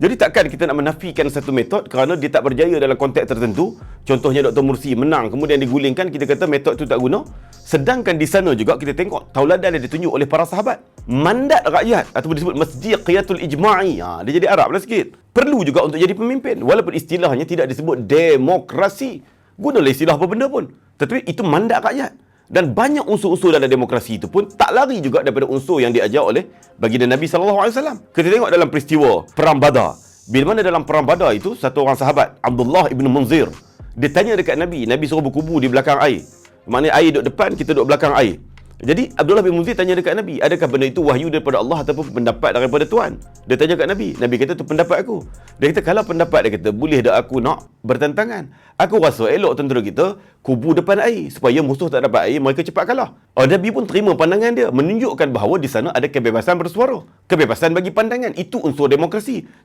Jadi takkan kita nak menafikan satu metod kerana dia tak berjaya dalam konteks tertentu. Contohnya Dr. Mursi menang kemudian digulingkan kita kata metod tu tak guna. Sedangkan di sana juga kita tengok tauladan yang ditunjuk oleh para sahabat. Mandat rakyat ataupun disebut masjid qiyatul ijma'i. Ha, dia jadi Arab lah sikit. Perlu juga untuk jadi pemimpin. Walaupun istilahnya tidak disebut demokrasi. Gunalah istilah apa benda pun. Tetapi itu mandat rakyat. Dan banyak unsur-unsur dalam demokrasi itu pun tak lari juga daripada unsur yang diajar oleh baginda Nabi SAW. Kita tengok dalam peristiwa Perang Badar. Bila mana dalam Perang Badar itu, satu orang sahabat, Abdullah ibn Munzir, dia tanya dekat Nabi, Nabi suruh berkubu di belakang air. Maknanya air duduk depan, kita duduk belakang air. Jadi Abdullah bin Munzir tanya dekat Nabi, adakah benda itu wahyu daripada Allah ataupun pendapat daripada Tuhan? Dia tanya dekat Nabi. Nabi kata itu pendapat aku. Dia kata kalau pendapat dia kata boleh tak aku nak bertentangan? Aku rasa elok tentera kita kubu depan air supaya musuh tak dapat air mereka cepat kalah. Oh, Nabi pun terima pandangan dia menunjukkan bahawa di sana ada kebebasan bersuara. Kebebasan bagi pandangan itu unsur demokrasi.